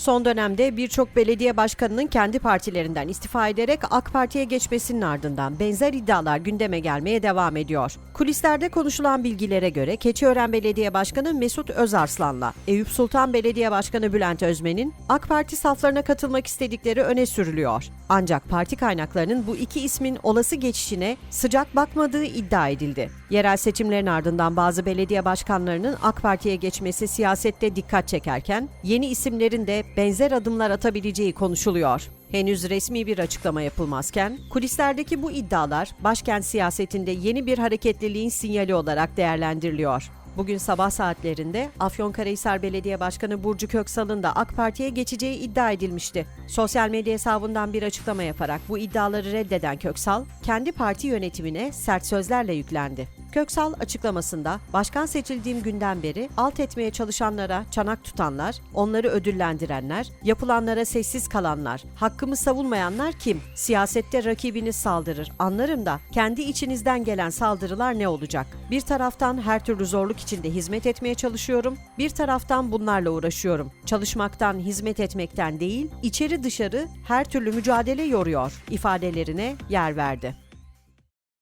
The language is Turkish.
Son dönemde birçok belediye başkanının kendi partilerinden istifa ederek AK Parti'ye geçmesinin ardından benzer iddialar gündeme gelmeye devam ediyor. Kulislerde konuşulan bilgilere göre Keçiören Belediye Başkanı Mesut Özarslan'la Eyüp Sultan Belediye Başkanı Bülent Özmen'in AK Parti saflarına katılmak istedikleri öne sürülüyor. Ancak parti kaynaklarının bu iki ismin olası geçişine sıcak bakmadığı iddia edildi. Yerel seçimlerin ardından bazı belediye başkanlarının AK Parti'ye geçmesi siyasette dikkat çekerken yeni isimlerin de benzer adımlar atabileceği konuşuluyor. Henüz resmi bir açıklama yapılmazken kulislerdeki bu iddialar başkent siyasetinde yeni bir hareketliliğin sinyali olarak değerlendiriliyor. Bugün sabah saatlerinde Afyonkarahisar Belediye Başkanı Burcu Köksal'ın da AK Parti'ye geçeceği iddia edilmişti. Sosyal medya hesabından bir açıklama yaparak bu iddiaları reddeden Köksal, kendi parti yönetimine sert sözlerle yüklendi. Köksal açıklamasında başkan seçildiğim günden beri alt etmeye çalışanlara çanak tutanlar, onları ödüllendirenler, yapılanlara sessiz kalanlar, hakkımı savunmayanlar kim? Siyasette rakibiniz saldırır. Anlarım da kendi içinizden gelen saldırılar ne olacak? Bir taraftan her türlü zorluk içinde hizmet etmeye çalışıyorum, bir taraftan bunlarla uğraşıyorum. Çalışmaktan, hizmet etmekten değil, içeri dışarı her türlü mücadele yoruyor ifadelerine yer verdi.